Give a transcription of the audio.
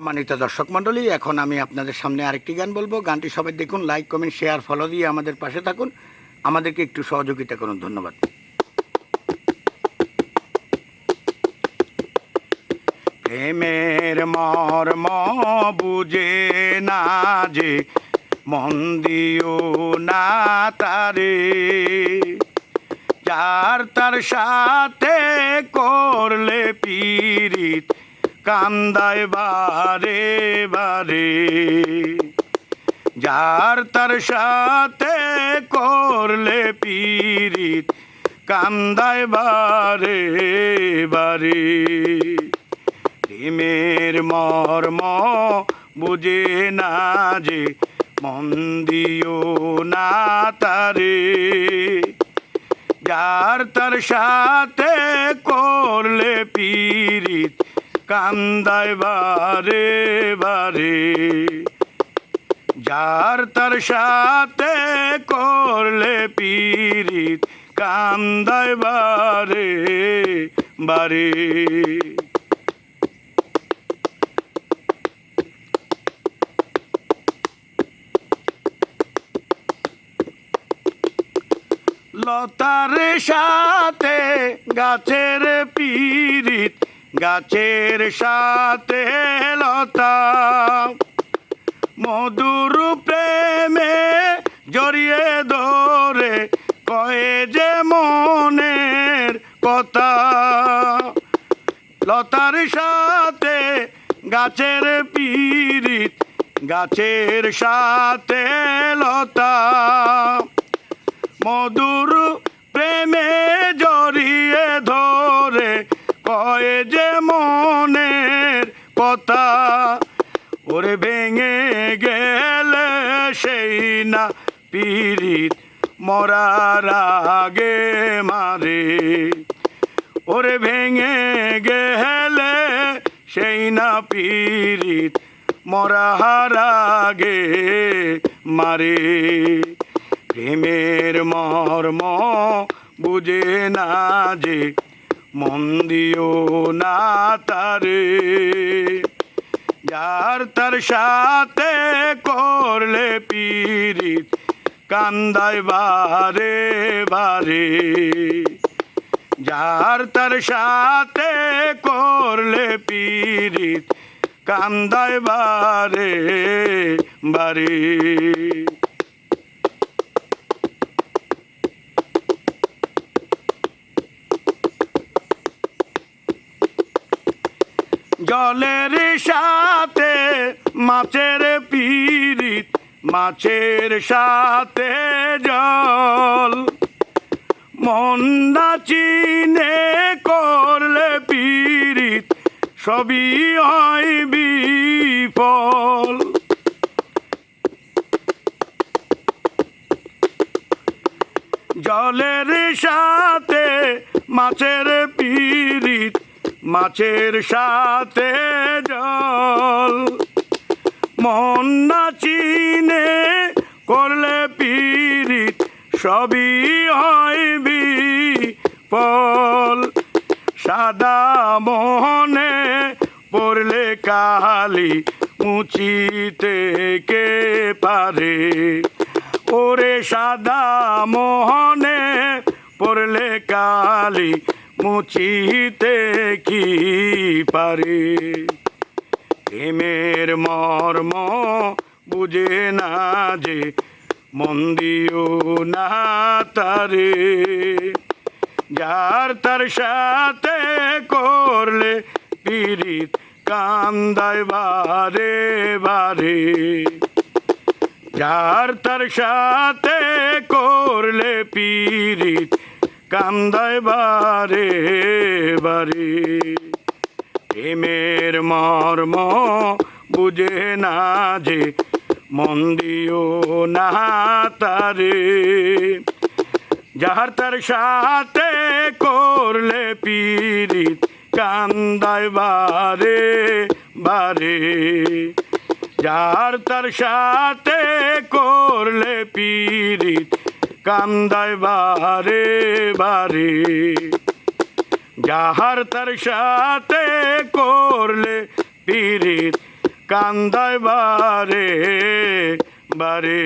সম্মানিত দর্শক মণ্ডলী, এখন আমি আপনাদের সামনে আরেকটি গান বলব। গানটি সবাই দেখুন লাইক কমেন্ট শেয়ার ফলো দিয়ে আমাদের পাশে থাকুন। আমাদেরকে একটু সহযোগিতা করুন, ধন্যবাদ। প্রেমের মর্ম বুঝে না যে, মন দিও না তারে। যার তার সাথে করলে পীড়িত কান্দায় বারে বারে, যার তার সাথে করলে পীড়িত, কান্দায় বারে বারে। প্রেমের মর্ম বুঝে না যে, মন দিও না তারে। যার তার সাথে করলে পীড়িত কান্দায় বারে বারে, যার তার সাথে করলে পীড়িত, কান্দায় বারে বারে। লতার সাথে গাছের পীড়িত গাছের সাথে লতা, মধুর প্রেমে জড়িয়ে ধরে কয়ে যে মনের কথা। লতার সাথে গাছের পীড়িত, গাছের সাথে লতা, মধুর প্রেমে জড়িয়ে কথা ওরে ভেঙে গেলে সেই না পীড়িত মরার আগে মারে। ওরে ভেঙে গেলে সেই না পীড়িত মরার আগে মারে। প্রেমের মর্ম বুঝে না যে মন দিও না তারে। যার তার সাথে করলে পীড়িত কান্দায় বারে বারে যার তার সাথে করলে পীড়িত কান্দায় বারে বারে জলের সাথে মাছের পীড়িত মাছের সাথে জল। মন্দা চিনে করলে পীড়িত, সবই হয় বিফল। জলের সাথে মাছের পীড়িত মাছের সাথে জল। মন না চিনে করলে পীড়িত, সবই হয় বিফল। সাদা মোহনে পড়লে কালি মুচিতে কে পারে? ওরে সাদা মোহনে পড়লে কালি মুচিতে কি পারে? প্রেমের মর্ম বুঝে না যে মন দিও না তারে। যার তার সাথে করলে পীড়িত কান্দায় বারে বারে। যার তার সাথে করলে পীড়িত কান্দায় বারে বারে। প্রেমের মর্ম বুঝে না যে মন দিও না তারে। যার তার সাথে করলে পীড়িত কান্দায় বারে বারে। যার তার সাথে করলে পীড়িত কান্দায় বারে বারে যাহার তার সাথে করলে পীড়িত কান্দায় বারে বারে।